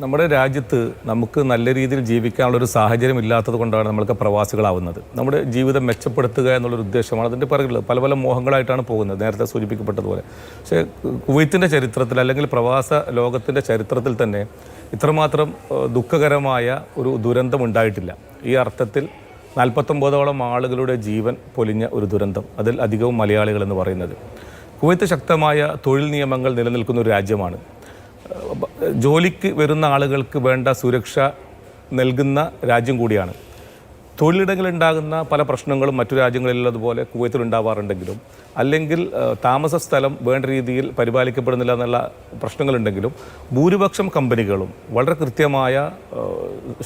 നമ്മുടെ രാജ്യത്ത് നമുക്ക് നല്ല രീതിയിൽ ജീവിക്കാനുള്ള ഒരു സാഹചര്യം ഇല്ലാത്തത് കൊണ്ടാണ് നമ്മൾക്ക് പ്രവാസികളാവുന്നത്. നമ്മുടെ ജീവിതം മെച്ചപ്പെടുത്തുക എന്നുള്ളൊരു ഉദ്ദേശമാണ് അതിന്റെ പിറകിൽ പല പല മോഹങ്ങളായിട്ടാണ് പോകുന്നത്. നേരത്തെ സൂചിപ്പിക്കപ്പെട്ടതുപോലെ. പക്ഷേ കുവൈത്തിന്റെ ചരിത്രത്തിൽ അല്ലെങ്കിൽ പ്രവാസ ലോകത്തിന്റെ ചരിത്രത്തിൽ തന്നെ ഇത്രമാത്രം ദുഃഖകരമായ ഒരു ദുരന്തം ഉണ്ടായിട്ടില്ല. ഈ അർത്ഥത്തിൽ നാൽപ്പത്തൊമ്പതോളം ആളുകളുടെ ജീവൻ പൊലിഞ്ഞ ഒരു ദുരന്തം. അതിൽ അധികവും മലയാളികൾ എന്ന് പറയുന്നത്. കുവൈത്ത് ശക്തമായ തൊഴിൽ നിയമങ്ങൾ നിലനിൽക്കുന്ന ഒരു രാജ്യമാണ്. ജോലിക്ക് വരുന്ന ആളുകൾക്ക് വേണ്ട സുരക്ഷ നൽകുന്ന രാജ്യം കൂടിയാണ്. തൊഴിലിടങ്ങളുണ്ടാകുന്ന പല പ്രശ്നങ്ങളും മറ്റു രാജ്യങ്ങളിലുള്ളതുപോലെ കുവൈത്തിൽ ഉണ്ടാവാറുണ്ടെങ്കിലും അല്ലെങ്കിൽ താമസ സ്ഥലം വേണ്ട രീതിയിൽ പരിപാലിക്കപ്പെടുന്നില്ല എന്നുള്ള പ്രശ്നങ്ങളുണ്ടെങ്കിലും ഭൂരിപക്ഷം കമ്പനികളും വളരെ കൃത്യമായ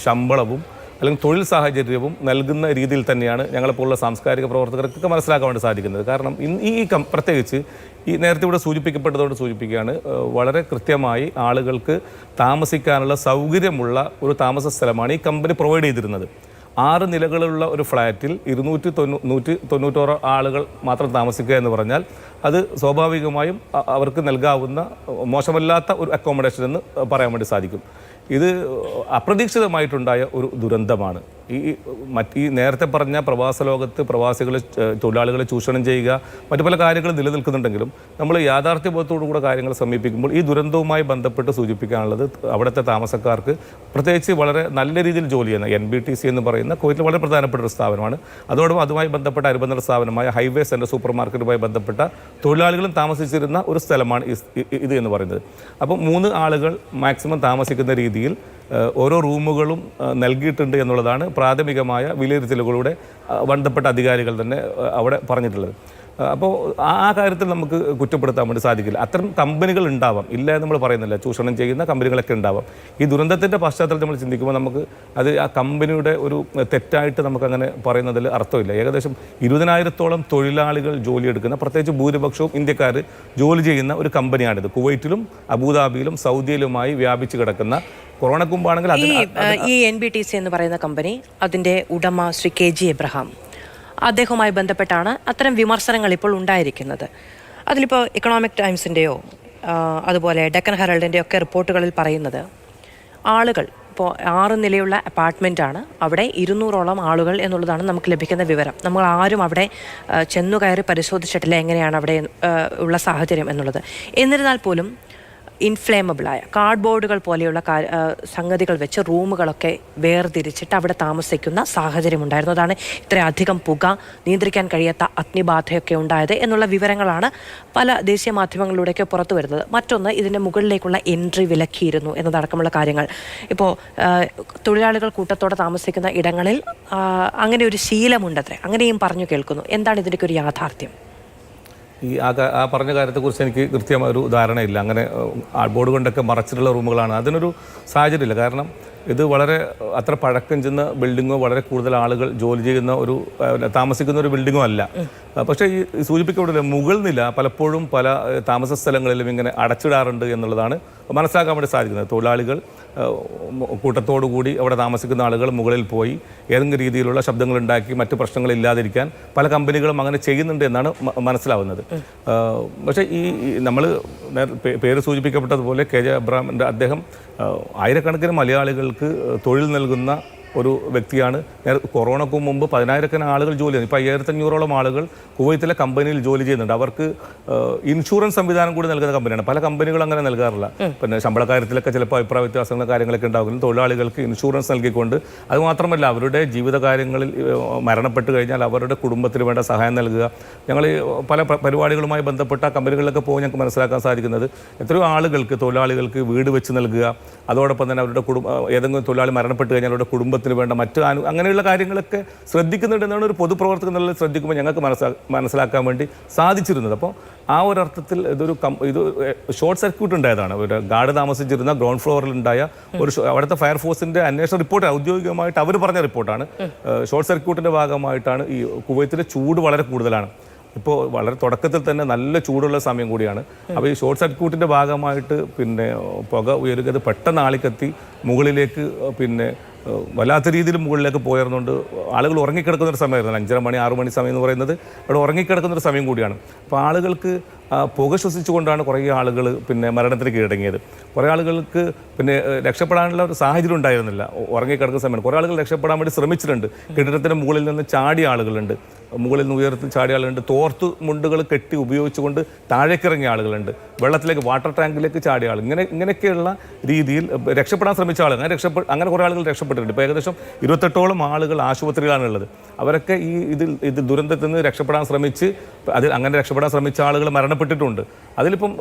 ശമ്പളവും അല്ലെങ്കിൽ തൊഴിൽ സാഹചര്യവും നൽകുന്ന രീതിയിൽ തന്നെയാണ് ഞങ്ങളെപ്പോലുള്ള സാംസ്കാരിക പ്രവർത്തകർക്കൊക്കെ മനസ്സിലാക്കാൻ വേണ്ടി സാധിക്കുന്നത്. കാരണം ഈ കം പ്രത്യേകിച്ച് ഈ നേരത്തെ ഇവിടെ സൂചിപ്പിക്കപ്പെട്ടതോട് സൂചിപ്പിക്കുകയാണ് വളരെ കൃത്യമായി ആളുകൾക്ക് താമസിക്കാനുള്ള സൗകര്യമുള്ള ഒരു താമസ സ്ഥലമാണ് ഈ കമ്പനി പ്രൊവൈഡ് ചെയ്തിരുന്നത്. ആറ് നിലകളുള്ള ഒരു ഫ്ലാറ്റിൽ ഇരുന്നൂറ്റി തൊണ്ണൂ നൂറ്റി തൊണ്ണൂറ്റോറ് ആളുകൾ മാത്രം താമസിക്കുക എന്ന് പറഞ്ഞാൽ അത് സ്വാഭാവികമായും അവർക്ക് നൽകാവുന്ന മോശമല്ലാത്ത ഒരു അക്കോമഡേഷൻ എന്ന് പറയാൻ വേണ്ടി സാധിക്കും. ഇത് അപ്രതീക്ഷിതമായിട്ടുണ്ടായ ഒരു ദുരന്തമാണ്. ഈ മറ്റ് ഈ നേരത്തെ പറഞ്ഞ പ്രവാസ ലോകത്ത് പ്രവാസികളെ തൊഴിലാളികളെ ചൂഷണം ചെയ്യുക മറ്റു പല കാര്യങ്ങളും നിലനിൽക്കുന്നുണ്ടെങ്കിലും നമ്മൾ യാഥാർത്ഥ്യബോധത്തോടു കൂടെ കാര്യങ്ങൾ സമീപിക്കുമ്പോൾ ഈ ദുരന്തവുമായി ബന്ധപ്പെട്ട് സൂചിപ്പിക്കാനുള്ളത് അവിടുത്തെ താമസക്കാർക്ക് പ്രത്യേകിച്ച് വളരെ നല്ല രീതിയിൽ ജോലി ചെയ്യുന്ന എൻ ബി ടി സി എന്ന് പറയുന്ന കുവൈറ്റിൽ വളരെ പ്രധാനപ്പെട്ട ഒരു സ്ഥാപനമാണ്. അതോടൊപ്പം അതുമായി ബന്ധപ്പെട്ട അനുബന്ധ സ്ഥാപനമായ ഹൈവേ സെന്റർ സൂപ്പർ മാർക്കറ്റുമായി ബന്ധപ്പെട്ട തൊഴിലാളികളും താമസിച്ചിരുന്ന ഒരു സ്ഥലമാണ് ഇത് എന്ന് പറയുന്നത്. അപ്പോൾ മൂന്ന് ആളുകൾ മാക്സിമം താമസിക്കുന്ന രീതിയിൽ ഓരോ റൂമുകളും നൽകിയിട്ടുണ്ട് എന്നുള്ളതാണ് പ്രാഥമികമായ വിലയിരുത്തലുകളുടെ ബന്ധപ്പെട്ട അധികാരികൾ തന്നെ അവിടെ പറഞ്ഞിട്ടുള്ളത്. അപ്പോൾ ആ കാര്യത്തിൽ നമുക്ക് കുറ്റപ്പെടുത്താൻ വേണ്ടി സാധിക്കില്ല. അത്തരം കമ്പനികൾ ഉണ്ടാവാം. ഇല്ല എന്ന് നമ്മൾ പറയുന്നില്ല. ചൂഷണം ചെയ്യുന്ന കമ്പനികളൊക്കെ ഉണ്ടാവാം. ഈ ദുരന്തത്തിന്റെ പശ്ചാത്തലത്തിൽ നമ്മൾ ചിന്തിക്കുമ്പോൾ നമുക്ക് അത് ആ കമ്പനിയുടെ ഒരു തെറ്റായിട്ട് നമുക്കങ്ങനെ പറയുന്നതിൽ അർത്ഥമില്ല. ഏകദേശം ഇരുപതിനായിരത്തോളം തൊഴിലാളികൾ ജോലിയെടുക്കുന്ന പ്രത്യേകിച്ച് ഭൂരിപക്ഷവും ഇന്ത്യക്കാർ ജോലി ചെയ്യുന്ന ഒരു കമ്പനിയാണിത്. കുവൈറ്റിലും അബുദാബിയിലും സൗദിയിലുമായി വ്യാപിച്ചു കിടക്കുന്ന കൊറോണക്ക് കുമ്പാണെങ്കിൽ ഈ എൻ ബി ടി സി എന്ന് പറയുന്ന കമ്പനി അതിന്റെ ഉടമ ശ്രീ കെ ജി എബ്രഹാം അദ്ദേഹവുമായി ബന്ധപ്പെട്ടാണ് അത്തരം വിമർശനങ്ങൾ ഇപ്പോൾ ഉണ്ടായിരിക്കുന്നത്. അതിലിപ്പോൾ ഇക്കണോമിക് ടൈംസിന്റെയോ അതുപോലെ ഡെക്കൻ ഹെറൽഡിന്റെയോ ഒക്കെ റിപ്പോർട്ടുകളിൽ പറയുന്നത് ആളുകൾ ഇപ്പോൾ ആറ് നിലയുള്ള അപ്പാർട്ട്മെന്റ് ആണ് അവിടെ ഇരുന്നൂറോളം ആളുകൾ എന്നുള്ളതാണ് നമുക്ക് ലഭിക്കുന്ന വിവരം. നമ്മൾ ആരും അവിടെ ചെന്നു കയറി പരിശോധിച്ചിട്ടില്ല എങ്ങനെയാണ് അവിടെ ഉള്ള സാഹചര്യം എന്നുള്ളത്. എന്നിരുന്നാൽ പോലും ഇൻഫ്ലേമബിളായ കാർഡ്ബോർഡുകൾ പോലെയുള്ള സംഗതികൾ വെച്ച് റൂമുകളൊക്കെ വേർതിരിച്ചിട്ട് അവിടെ താമസിക്കുന്ന സാഹചര്യം ഉണ്ടായിരുന്നു. അതാണ് ഇത്രയധികം പുക നിയന്ത്രിക്കാൻ കഴിയാത്ത അഗ്നിബാധയൊക്കെ ഉണ്ടായത് എന്നുള്ള വിവരങ്ങളാണ് പല ദേശീയ മാധ്യമങ്ങളിലൂടെയൊക്കെ പുറത്തു വരുന്നത്. മറ്റൊന്ന് ഇതിന്റെ മുകളിലേക്കുള്ള എൻട്രി വിലക്കിയിരുന്നു എന്നതടക്കമുള്ള കാര്യങ്ങൾ. ഇപ്പോൾ തൊഴിലാളികൾ കൂട്ടത്തോടെ താമസിക്കുന്ന ഇടങ്ങളിൽ അങ്ങനെ ഒരു ശീലമുണ്ടത്രേ. അങ്ങനെയും പറഞ്ഞു കേൾക്കുന്നു. എന്താണ് ഇതിന്റെയൊക്കെ ഒരു യാഥാർത്ഥ്യം? ഈ ആ ആ പറഞ്ഞ കാര്യത്തെക്കുറിച്ച് എനിക്ക് കൃത്യമായ ഒരു ധാരണയില്ല. അങ്ങനെ ബോർഡ് കൊണ്ടൊക്കെ മറച്ചിട്ടുള്ള റൂമുകളാണ്. അതിനൊരു സാഹചര്യമില്ല. കാരണം ഇത് വളരെ അത്ര പഴക്കം ചെന്ന ബിൽഡിങ്ങോ വളരെ കൂടുതൽ ആളുകൾ ജോലി ചെയ്യുന്ന ഒരു താമസിക്കുന്ന ഒരു ബിൽഡിങ്ങോ അല്ല. പക്ഷേ ഈ സൂചിപ്പിക്കപ്പെടില്ല മുകൾ നില പലപ്പോഴും പല താമസ സ്ഥലങ്ങളിലും ഇങ്ങനെ അടച്ചിടാറുണ്ട് എന്നുള്ളതാണ് മനസ്സിലാക്കാൻ വേണ്ടി സാധിക്കുന്നത്. തൊഴിലാളികൾ കൂട്ടത്തോടുകൂടി അവിടെ താമസിക്കുന്ന ആളുകൾ മുകളിൽ പോയി ഏതെങ്കിലും രീതിയിലുള്ള ശബ്ദങ്ങൾ ഉണ്ടാക്കി മറ്റ് പ്രശ്നങ്ങൾ ഇല്ലാതിരിക്കാൻ പല കമ്പനികളും അങ്ങനെ ചെയ്യുന്നുണ്ട് എന്നാണ് മനസ്സിലാവുന്നത്. പക്ഷേ ഈ നമ്മൾ പേര് സൂചിപ്പിക്കപ്പെട്ടതുപോലെ കെ ജെ അബ്രാമിന്റെ അദ്ദേഹം ആയിരക്കണക്കിന് മലയാളികൾക്ക് തൊഴിൽ നൽകുന്ന ഒരു വ്യക്തിയാണ്. നേര- കൊറോണക്ക് മുമ്പ് പതിനായിരക്കണ ആളുകൾ ജോലി ചെയ്യുന്നു ഇപ്പോൾ അയ്യായിരത്തഞ്ഞൂറോളം ആളുകൾ കുവൈത്തിലെ കമ്പനിയിൽ ജോലി ചെയ്യുന്നുണ്ട്. അവർക്ക് ഇൻഷുറൻസ് സംവിധാനം കൂടി നൽകുന്ന കമ്പനിയാണ്. പല കമ്പനികളും അങ്ങനെ നൽകാറില്ല. പിന്നെ ശമ്പള കാര്യത്തിലൊക്കെ ചിലപ്പോൾ അഭിപ്രായ വ്യത്യാസങ്ങൾ കാര്യങ്ങളൊക്കെ ഉണ്ടാകുന്നു തൊഴിലാളികൾക്ക് ഇൻഷുറൻസ് നൽകിക്കൊണ്ട് അതുമാത്രമല്ല അവരുടെ ജീവിത കാര്യങ്ങളിൽ മരണപ്പെട്ട് കഴിഞ്ഞാൽ അവരുടെ കുടുംബത്തിന് വേണ്ട സഹായം നൽകുക. ഞങ്ങൾ പല പരിപാടികളുമായി ബന്ധപ്പെട്ട കമ്പനികളിലൊക്കെ പോയി ഞങ്ങൾക്ക് മനസ്സിലാക്കാൻ സാധിക്കുന്നത് എത്രയോ ആളുകൾക്ക് തൊഴിലാളികൾക്ക് വീട് വെച്ച് നൽകുക. അതോടൊപ്പം തന്നെ അവരുടെ കുടുംബ ഏതെങ്കിലും തൊഴിലാളി മരണപ്പെട്ട് കഴിഞ്ഞാൽ അവരുടെ കുടുംബത്തിന് വേണ്ട മറ്റു അനു അങ്ങനെയുള്ള കാര്യങ്ങളൊക്കെ ശ്രദ്ധിക്കുന്നുണ്ട് എന്നാണ് ഒരു പൊതുപ്രവർത്തകൻ നല്ല ശ്രദ്ധിക്കുമ്പോൾ ഞങ്ങൾക്ക് മനസ്സിലാ മനസ്സിലാക്കാൻ വേണ്ടി സാധിച്ചിരുന്നത്. അപ്പോൾ ആ ഒരു അർത്ഥത്തിൽ ഇതൊരു കം ഇത് ഷോർട്ട് സർക്യൂട്ട് ഉണ്ടായതാണ്. ഒരു ഗാർഡ് താമസിച്ചിരുന്ന ഗ്രൗണ്ട് ഫ്ലോറിൽ ഉണ്ടായ ഒരു അവിടുത്തെ ഫയർഫോഴ്സിന്റെ അന്വേഷണ റിപ്പോർട്ട് ഔദ്യോഗികമായിട്ട് അവർ പറഞ്ഞ റിപ്പോർട്ടാണ്. ഷോർട്ട് സർക്യൂട്ടിന്റെ ഭാഗമായിട്ടാണ് ഈ കുവൈത്തിലെ ചൂട് വളരെ കൂടുതലാണ്. ഇപ്പോൾ വളരെ തുടക്കത്തിൽ തന്നെ നല്ല ചൂടുള്ള സമയം കൂടിയാണ്. അപ്പോൾ ഈ ഷോർട്ട് സർക്യൂട്ടിന്റെ ഭാഗമായിട്ട് പിന്നെ പുക ഉയരുക അത് പെട്ടെന്ന് ആളിക്കത്തി മുകളിലേക്ക് പിന്നെ വല്ലാത്ത രീതിയിൽ മുകളിലേക്ക് പോയിരുന്നുണ്ട് ആളുകൾ ഉറങ്ങിക്കിടക്കുന്ന ഒരു സമയമായിരുന്നു. അഞ്ചര മണി ആറു മണി സമയം എന്ന് പറയുന്നത്. അവിടെ ഉറങ്ങിക്കിടക്കുന്ന ഒരു സമയം കൂടിയാണ്. അപ്പോൾ ആളുകൾക്ക് പുക ശ്വസിച്ചുകൊണ്ടാണ് കുറേ ആളുകൾ പിന്നെ മരണത്തിന് കീഴടങ്ങിയത്. കുറേ ആളുകൾക്ക് പിന്നെ രക്ഷപ്പെടാനുള്ള ഒരു സാഹചര്യം ഉണ്ടായിരുന്നില്ല. ഉറങ്ങിക്കിടക്കുന്ന സമയം. കുറേ ആളുകൾ രക്ഷപ്പെടാൻ വേണ്ടി ശ്രമിച്ചിട്ടുണ്ട്. കെട്ടിടത്തിന്റെ മുകളിൽ നിന്ന് ചാടിയ ആളുകളുണ്ട്. മുകളിൽ നിന്ന് ഉയർത്തി ചാടിയ ആളുകളുണ്ട്. തോർത്ത് മുണ്ടുകൾ കെട്ടി ഉപയോഗിച്ചുകൊണ്ട് താഴേക്കിറങ്ങിയ ആളുകളുണ്ട്. വെള്ളത്തിലേക്ക് വാട്ടർ ടാങ്കിലേക്ക് ചാടിയ ആൾ ഇങ്ങനെ ഇങ്ങനെയൊക്കെയുള്ള രീതിയിൽ രക്ഷപ്പെടാൻ ശ്രമിച്ച ആളുകൾ. അങ്ങനെ രക്ഷപ്പെ അങ്ങനെ കുറേ ആളുകൾ രക്ഷപ്പെട്ടിട്ടുണ്ട്. ഇപ്പോൾ ഏകദേശം ഇരുപത്തെട്ടോളം ആളുകൾ ആശുപത്രിയിലാണുള്ളത്. അവരൊക്കെ ഈ ഇതിൽ ഇത് ദുരന്തത്തിൽ നിന്ന് രക്ഷപ്പെടാൻ ശ്രമിച്ച് അതിൽ അങ്ങനെ രക്ഷപ്പെടാൻ ശ്രമിച്ച ആളുകൾ മരണപ്പെട്ടിട്ടുണ്ട്. അതിലിപ്പം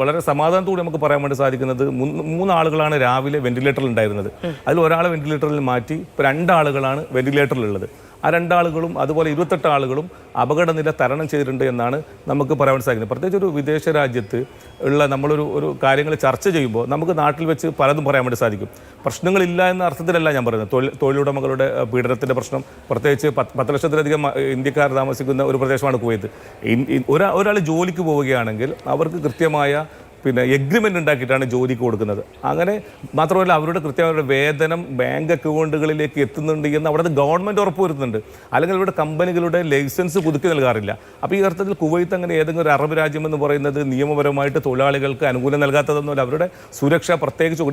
വളരെ സമാധാനത്തോടെ നമുക്ക് പറയാൻ വേണ്ടി സാധിക്കുന്നത് മൂന്ന് മൂന്നാളുകളാണ് രാവിലെ വെന്റിലേറ്ററിൽ ഉണ്ടായിരുന്നത്. അതിൽ ഒരാളെ വെന്റിലേറ്ററിൽ മാറ്റി ഇപ്പോൾ രണ്ടാളുകളാണ് വെന്റിലേറ്ററിലുള്ളത്. ആ രണ്ടാളുകളും അതുപോലെ ഇരുപത്തെട്ട് ആളുകളും അപകടനില തരണം ചെയ്തിട്ടുണ്ട് എന്നാണ് നമുക്ക് പറയാൻ സാധിക്കുന്നത്. പ്രത്യേകിച്ച് ഒരു വിദേശ രാജ്യത്ത് ഉള്ള നമ്മളൊരു ഒരു കാര്യങ്ങൾ ചർച്ച ചെയ്യുമ്പോൾ നമുക്ക് നാട്ടിൽ വെച്ച് പലതും പറയാൻ വേണ്ടി സാധിക്കും. പ്രശ്നങ്ങളില്ല എന്ന അർത്ഥത്തിലല്ല ഞാൻ പറയുന്നത്. തൊഴിൽ തൊഴിലുടമകളുടെ പീഡനത്തിന്റെ പ്രശ്നം പ്രത്യേകിച്ച് പത്ത് പത്ത് ലക്ഷത്തിലധികം ഇന്ത്യക്കാർ താമസിക്കുന്ന ഒരു പ്രദേശമാണ് കുവൈത്ത്. ഒരാൾ ജോലിക്ക് പോവുകയാണെങ്കിൽ അവർക്ക് കൃത്യമായ പിന്നെ എഗ്രിമെന്റ് ഉണ്ടാക്കിയിട്ടാണ് ജോലിക്ക് കൊടുക്കുന്നത്. അങ്ങനെ മാത്രമല്ല അവരുടെ കൃത്യമായ വേതനം ബാങ്ക് അക്കൗണ്ടുകളിലേക്ക് എത്തുന്നുണ്ട് എന്ന് അവിടെ ഗവൺമെന്റ് ഉറപ്പുവരുത്തുന്നുണ്ട് അല്ലെങ്കിൽ ഇവിടെ കമ്പനികളുടെ ലൈസൻസ് പുതുക്കി നൽകാറില്ല. അപ്പോൾ ഈ അർത്ഥത്തിൽ കുവൈത്ത് അങ്ങനെ ഏതെങ്കിലും ഒരു അറബ് രാജ്യം എന്ന് പറയുന്നത് നിയമപരമായിട്ട് തൊഴിലാളികൾക്ക് അനുകൂലം നൽകാത്തതെന്നല്ല അവരുടെ സുരക്ഷ പ്രത്യേകിച്ച്